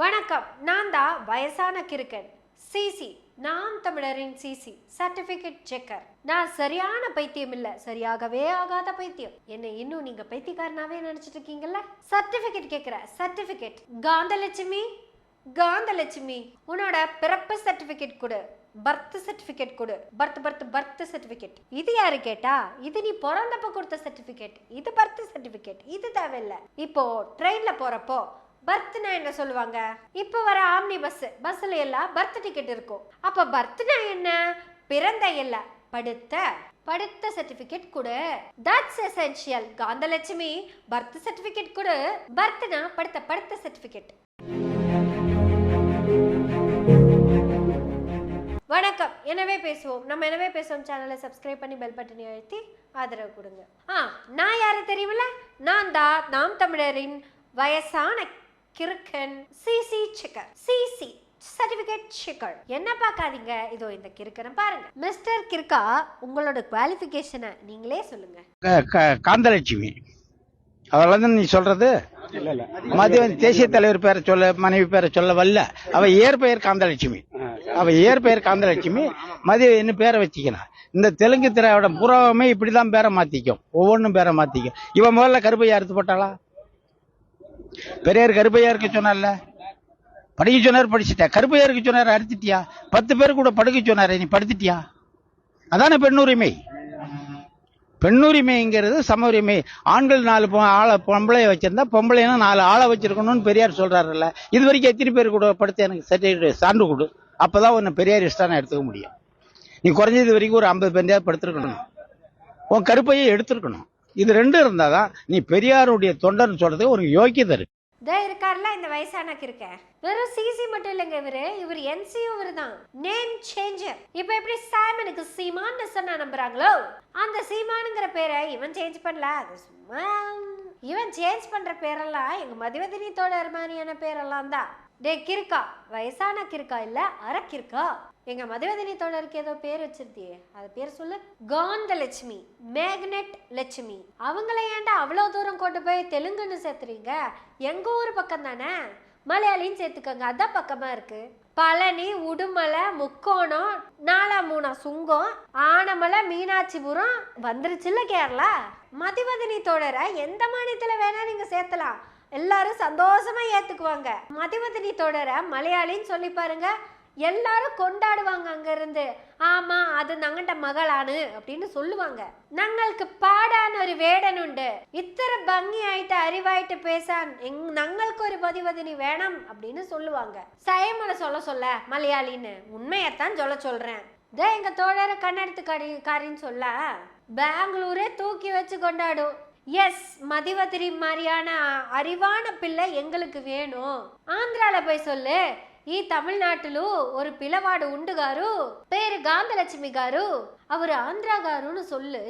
வணக்கம். நான் தான் வயசான கிறுக்கன். சிசி. நாம் தமிழரின் சிசி. சர்டிபிகேட் செக்கர் நான் சரியான பைத்தியம் இல்ல. சரியாகவே ஆகாத பைத்தியம். என்னை இன்னும் நீங்க பைத்தியக்காரனாவே நினைச்சிட்டு இருக்கீங்கல்ல? சர்டிபிகேட் கேக்குற. சர்டிபிகேட் காந்தலட்சுமி? காந்தலட்சுமி உன்னோட பிறப்பு சர்டிபிகேட் கொடு. பர்த் சர்டிபிகேட் கொடு. பர்த் பர்த் பர்த் சர்டிபிகேட் இது யாரு கேட்டா? இது நீ பிறந்தப்ப கொடுத்த சர்டிபிகேட் இது பர்த் சர்டிபிகேட் இது தேவையில்ல. இப்போ ட்ரெயின்ல போறப்போ பர்த்னா என்ன சொல்லுவாங்க? இப்போ வர ஆம்னி பஸ் பஸ்ல எல்லாம் பர்த் டிக்கெட் இருக்கும். அப்ப பர்த்னா என்ன? பிறந்த இல்ல படுத்த. படுத்த சர்டிபிகேட் கொடு. That's essential Kanthalakshmi birth certificate கொடு. பர்த்னா படுத்த படுத்த சர்டிபிகேட் வணக்கம். எனவே பேசுவோம். நம்ம எனவே பேசுவோம். சேனலை சப்ஸ்கிரைப் பண்ணி பெல் பட்டனை அழுத்தி ஆதரவு கொடுங்க. ஆ நான் யாரை தெரியுமில்ல? நான் தான் நாம் தமிழரின் வயசான Kirukkan. CC checker CC certificate checker என்ன பார்க்காதீங்க. இதோ இந்த கிறுக்கனை பாருங்க. மிஸ்டர் கிறுக்கா உங்களோட குவாலிஃபிகேஷனை நீங்களே சொல்லுங்க. காந்தலட்சுமி. அதெல்லாம் தான் நீ சொல்றது? மத்திய தேசிய தலைவர் பேரை சொல்ல மனைவி பேரை சொல்ல வரல. அவ இயற்பெயர் காந்தலட்சுமி. அவ இயற்பெயர் காந்தலட்சுமி. மதிய என்ன பேரை வச்சுக்கலாம் இந்த தெலுங்கு திரையோட புறாவுமே இப்படிதான் பேரை மாத்திக்கும். ஒவ்வொன்றும் பேரை மாத்திக்கும். இவன் முதல்ல கருப்பையா அறுத்து போட்டாளா? பெரியார் கருப்பையா இருக்க சொன்னார்ல? படிக்க சொன்னார் படிச்சுட்டா கருப்பையா இருக்க சொன்னார் அறுத்துட்டியா? பத்து பேர் கூட படுக்க சொன்னார் நீ படுத்துட்டியா? அதான பெண்ணுரிமை பெண்ணுரிமைங்கிறது சம உரிமை. ஆண்கள் நாலு ஆளை பொம்பளையை வச்சிருந்தா பொம்பளைனா நாலு ஆளை வச்சிருக்கணும்னு பெரியார் சொல்றாருல்ல. இது வரைக்கும் எத்தனை பேர் கூட படுத்து எனக்கு சர்டிஃபிகேட் சான்று கொடு. அப்பதான் உன்னை பெரியார் இஷ்டான எடுத்துக்க முடியும். நீ குறைஞ்சது வரைக்கும் ஒரு ஐம்பது பேருந்தையாவது படுத்திருக்கணும். உன் கருப்பையை எடுத்திருக்கணும். இது ரெண்டும் இருந்தாதான் நீ பெரியாருடைய தொண்டர்னு சொல்கிறதுக்கு ஒரு யோக்கியதை இருக்கு. இதோ இருக்கார்ல இந்த வயசான கிறுக்க வெறும் சிசி மட்டும் இல்லைங்க இவரு. இவர் என்சியும் இவர் தான் நேம் சேஞ்சர் இப்போ எப்படி சாமனுக்கு சீமான்னு சொன்னா நம்புறாங்களோ அந்த சீமானுங்கிற பேரை இவன் சேஞ்ச் பண்ணல. அது சும்மா இவன் சேஞ்ச் பண்ற பேரெல்லாம் எங்க மதிவதினி தோழர் மாதிரியான பேரெல்லாம் தான். டே கிறுக்கா. வயசான கிறுக்கா இல்லை அரை கிறுக்கா. எங்க மதிவதினி தோழருக்கு ஏதோ பேர் வச்சிருந்தியே. அது பேர் சொல்லு. காந்தலட்சுமி. மேக்னெட் லட்சுமி. அவங்கள ஏன்டா அவ்வளோ தூரம் கொண்டு போய் தெலுங்குன்னு சேர்த்துறீங்க? எங்க ஊர் பக்கம் தானே மலையாளின்னு சேர்த்துக்கோங்க. அதான் பக்கமா இருக்கு. பழனி உடுமலை முக்கோணம் நாலா மூணா சுங்கம் ஆனமலை மீனாட்சிபுரம். வந்துருச்சுல்ல கேரளா? மதிவதனி தோழரை எந்த மாநிலத்துல வேணா நீங்க சேர்த்தலாம். எல்லாரும் சந்தோஷமா ஏத்துக்குவாங்க மதிவதனி தோழர மலையாளின்னு சொல்லி பாருங்க எல்லாரும் கொண்டாடுவாங்க அங்க இருந்து ஆமா அது நங்கண்ட மகளானு அப்படின்னு சொல்லுவாங்க ഞങ്ങൾക്ക് പാടാൻ ഒരു വേടനുണ്ട് ഇത്ര ഭംഗിയായിട്ട് അറിവായിട്ട് പേശാൻ എങ്- ഞങ്ങൾക്ക് ഒരു பதிவதினி வேணும் அப்படின்னு சொல்லுவாங்க சயமலை சொல்ல சொல்ல மலையாளின்னு உண்மையத்தான் சொல்ல சொல்றேன் இதோ எங்க தோழர கண்ணெடுத்து காரி காரின்னு சொல்ல பெங்களூரே தூக்கி வச்சு கொண்டாடும் எஸ் மதிவதிரி மாதிரியான அறிவான பிள்ளை எங்களுக்கு வேணும். ஆந்திரால போய் சொல்லு. ఈ தமிழ்நாட்டிலும் ஒரு பிளவாடு ఉండు గారు పేరు காந்தலட்சுமி గారు அவர் ஆந்திரா காருன்னு சொல்லு.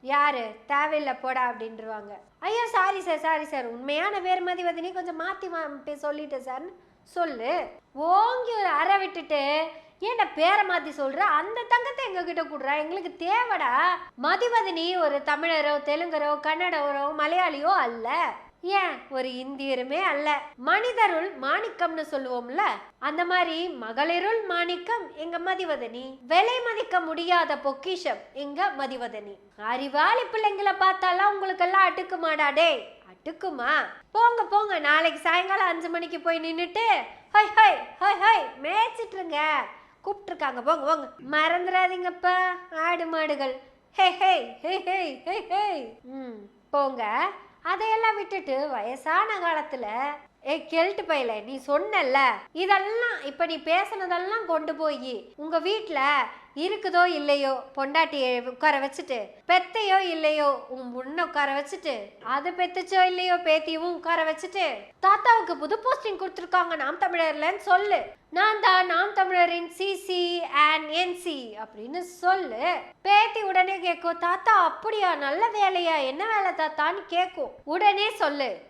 யாரு? தேவையில்லை போடா அப்படின்றவாங்க. ஐயோ சாரி சார் சாரி சார் உண்மையான வேறு மாதிரி கொஞ்சம் மாற்றி சொல்லிட்டேன் சார் சொல்லு. ஓங்கி ஒரு அற விட்டுட்டு ஏன்டா பேரை மாத்தி சொல்ற? அந்த தங்கத்தை எங்க கிட்ட கொடுறா? எங்களுக்கு தேவைடா. மதிவதனி ஒரு தமிழரோ தெலுங்கரோ கன்னடரோ மலையாளியோ அல்ல. ஏன்? ஒரு இந்தியருமே அல்ல. மனிதருள் மாணிக்கம்னு சொல்லுவோம்ல? அந்த மாதிரி மகளிருள் மாணிக்கம் எங்க மதிவதனி. விலை மதிக்க முடியாத பொக்கிஷம் எங்க மதிவதனி. அறிவாளி பிள்ளைங்களை பார்த்தாலாம் உங்களுக்கெல்லாம் அட்டுக்குமாடா டேய். அட்டுக்குமா போங்க போங்க. நாளைக்கு சாயங்காலம் அஞ்சு மணிக்கு போய் நின்னுட்டு ஹை ஹை ஹை ஹை மேய்ச்சிட்டுருங்க கூப்பிட்டுருக்காங்க. போங்க போங்க. மறந்துடாதீங்கப்பா. ஆடு மாடுகள். ஹே ஹே ஹே ஹே ஹே ஹே. ம் போங்க. அதையெல்லாம் விட்டுட்டு வயசான காலத்தில் ஏ கெல்ட்டு பையல நீ சொன்னல்ல இதெல்லாம் இப்போ நீ பேசுனதெல்லாம் கொண்டு போய் உங்கள் வீட்டில் இருக்குதோ இல்லையோ பொண்டாட்டியை உட்கார வச்சுட்டு பெத்தையோ இல்லையோ உன் முன்ன உட்கார வச்சுட்டு அது பெத்துச்சோ இல்லையோ பேத்தியும் உட்கார வச்சுட்டு தாத்தாவுக்கு புது போஸ்டிங் கொடுத்துருக்காங்க நாம் தமிழர்லன்னு சொல்லு. நான் தான் நாம் தமிழரின் சிசி அண்ட் என்சி அப்படின்னு சொல்லு. பேத்தி உடனே கேட்கும் தாத்தா அப்படியா? நல்ல வேலையா? என்ன வேலை தாத்தான்னு கேட்கும். உடனே சொல்லு.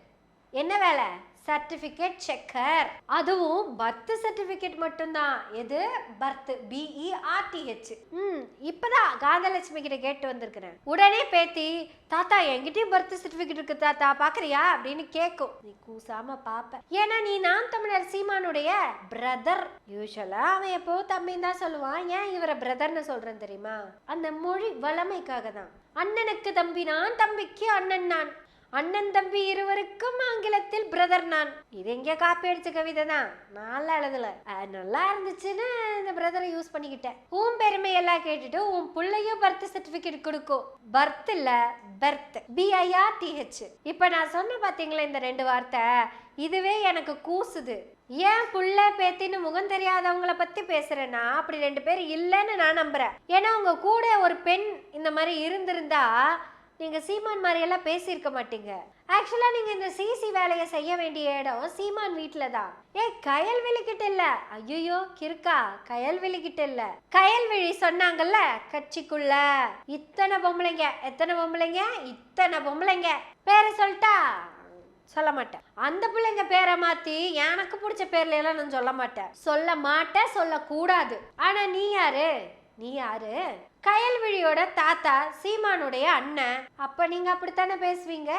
என்ன வேலை? சர்டிபிகேட் செக்கர் அதுவும் பர்த் சர்டிபிகேட் மட்டும்தான். எது? பர்த் பிஇஆர்டிஹெச் ம் இப்பதான் காந்தலட்சுமி கிட்ட கேட்டு வந்திருக்கிறேன். உடனே பேத்தி தாத்தா என்கிட்டயும் பர்த் சர்டிபிகேட் இருக்கு தாத்தா பாக்குறியா? அப்படின்னு கேட்கும் நீ கூசாம பாப்ப. ஏன்னா நீ நாம் தமிழர் சீமானுடைய பிரதர் யூஸ்வலா அவன் எப்போ தம்பின்னு தான் சொல்லுவான். ஏன் இவரை பிரதர்னு சொல்றேன் தெரியுமா? அந்த மொழி வளமைக்காக தான். அண்ணனுக்கு தம்பி நான் தம்பிக்கு அண்ணன் நான். அண்ணன் தம்பி இருவருக்கும் ஆங்கிலத்தில் பிரதர் நான். இது எங்க காப்பி அடிச்ச கவிதை தான். நாலு எழுதல. அது நல்லா இருந்துச்சுன்னு இந்த பிரதரை யூஸ் பண்ணிக்கிட்டேன். உன் பெருமையெல்லாம் கேட்டுட்டு உன் பிள்ளையும் பர்த் சர்டிபிகேட் கொடுக்கும். பர்த் இல்ல birth B I R T H இப்ப நான் சொன்ன பாத்தீங்களா இந்த ரெண்டு வார்த்தை? இதுவே எனக்கு கூசுது. ஏன் புள்ள பேத்தின்னு முகம் தெரியாதவங்கள பத்தி பேசுறேன்னா அப்படி ரெண்டு பேர் இல்லைன்னு நான் நம்புறேன். ஏன்னா உங்க கூட ஒரு பெண் இந்த மாதிரி இருந்திருந்தா நீங்கள் சீமான் மாதிரியெல்லாம் பேசியிருக்க மாட்டீங்க. ஆக்சுவலாக நீங்கள் இந்த சிசி வேலையை செய்ய வேண்டிய இடம் சீமான் வீட்டில் தான். ஏ கயல் கிட்ட இல்லை? ஐயோ கிறுக்கா கயல்வெளி இல்லை? கயல் கயல்வெளி சொன்னாங்கல்ல கட்சிக்குள்ள. இத்தனை பொம்பளைங்க எத்தனை பொம்பளைங்க இத்தனை பொம்பளைங்க. பேரை சொல்லிட்டா? சொல்ல மாட்டேன். அந்த பிள்ளைங்க பேரை மாத்தி எனக்கு பிடிச்ச பேர்ல எல்லாம் நான் சொல்ல மாட்டேன். சொல்ல மாட்டேன் சொல்லக்கூடாது. ஆனா நீ யாரு? நீ யாரு? கயல்விழியோட தாத்தா சீமானுடைய அண்ணன். அப்ப நீங்க அப்படித்தானே பேசுவீங்க?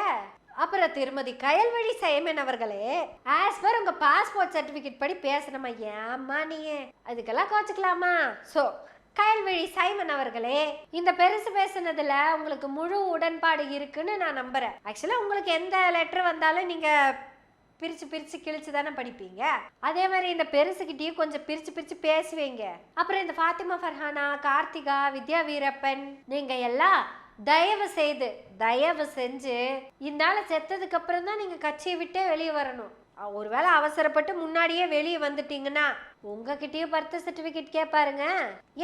அப்புறம் திருமதி கயல்வழி சைமன் அவர்களே ஆஸ் பர் உங்க பாஸ்போர்ட் சர்டிபிகேட் படி பேசணுமா? ஏம்மா நீங்க அதுக்கெல்லாம் கோச்சுக்கலாமா? சோ கயல்வழி சைமன் அவர்களே இந்த பெருசு பேசுனதுல உங்களுக்கு முழு உடன்பாடு இருக்குன்னு நான் நம்புறேன். ஆக்சுவலா உங்களுக்கு எந்த லெட்டர் வந்தாலும் நீங்க பிரிச்சு பிரிச்சு கிழிச்சு தானே படிப்பீங்க? அதே மாதிரி இந்த பெருசுகிட்டயும் கொஞ்சம் பிரிச்சு பிரிச்சு பேசுவீங்க. அப்புறம் இந்த ஃபாத்திமா ஃபர்ஹானா கார்த்திகா வித்யா வீரப்பன் நீங்க எல்லாம் தயவு செய்து தயவு செஞ்சு இந்நாள செத்ததுக்கு அப்புறம் தான் நீங்க கட்சியை விட்டே வெளியே வரணும். ஒருவேளை அவசரப்பட்டு முன்னாடியே வெளியே வந்துட்டீங்கன்னா உங்ககிட்டயும் பர்த் சர்டிபிகேட் கேட்பாருங்க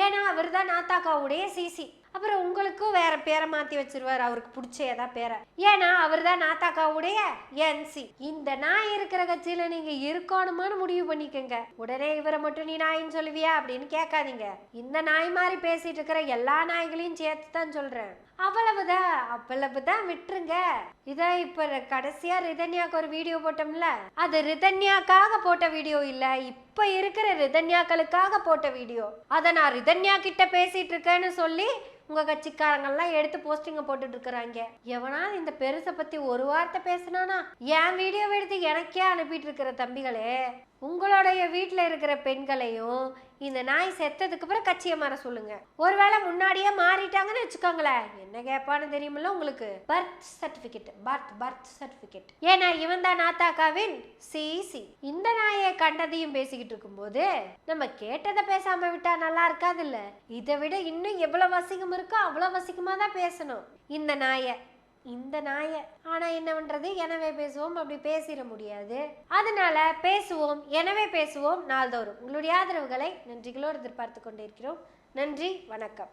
ஏன்னா அவர் தான் நாத்தாக்காவுடைய சிசி. அப்புறம் உங்களுக்கும் வேற பேரை மாத்தி வச்சிருவாரு அவருக்கு பிடிச்ச ஏதா பேரை. ஏன்னா அவர் தான் நாத்தாக்காவுடைய என்சி இந்த நாய் இருக்கிற கட்சியில நீங்க இருக்கணுமான்னு முடிவு பண்ணிக்கோங்க. உடனே இவரை மட்டும் நீ நாயின்னு சொல்லுவியா அப்படின்னு கேட்காதீங்க. இந்த நாய் மாதிரி பேசிட்டு இருக்கிற எல்லா நாய்களையும் சேர்த்து தான் சொல்றேன். அவ்வளவுதான் அவ்வளவுதான் விட்டுருங்க. இதை இப்ப கடைசியா ரிதன்யாக்கு ஒரு வீடியோ போட்டோம்ல? அது ரிதன்யாக்காக போட்ட வீடியோ இல்ல இப்ப இருக்கிற ரிதன்யாக்களுக்காக போட்ட வீடியோ அதை நான் ரிதன்யா கிட்ட பேசிட்டு இருக்கேன்னு சொல்லி உங்க கட்சிக்காரங்கெல்லாம் எடுத்து போஸ்டிங்க போட்டுட்டு இருக்கிறாங்க எவனா இந்த பெருசை பத்தி ஒரு வார்த்தை பேசினானா என் வீடியோ எடுத்து எனக்கே அனுப்பிட்டு இருக்கிற தம்பிகளே. உங்களுடைய வீட்டில் இருக்கிற பெண்களையும் இந்த நாய் செத்ததுக்கு அப்புறம் கட்சியை மாற சொல்லுங்க. ஒருவேளை முன்னாடியே மாறிட்டாங்கன்னு வச்சுக்கோங்களேன். என்ன கேட்பான்னு தெரியுமில்ல உங்களுக்கு? Birth certificate birth birth certificate ஏன்னா இவன் தான் நாத்தாக்காவின் சிசி இந்த நாயை கண்டதையும் பேசிக்கிட்டு இருக்கும்போது நம்ம கேட்டதை பேசாம விட்டா நல்லா இருக்காதுல்ல? இதை விட இன்னும் எவ்வளவு வசிகம் இருக்கோ அவ்வளவு வசிகமா தான் பேசணும். இந்த நாயை இந்த நாய. ஆனால் என்ன பண்ணுறது எனவே பேசுவோம் அப்படி பேசிட முடியாது. அதனால பேசுவோம் எனவே பேசுவோம் நாள்தோறும். உங்களுடைய ஆதரவுகளை நன்றிகளோடு எதிர்பார்த்து கொண்டிருக்கிறோம். நன்றி வணக்கம்.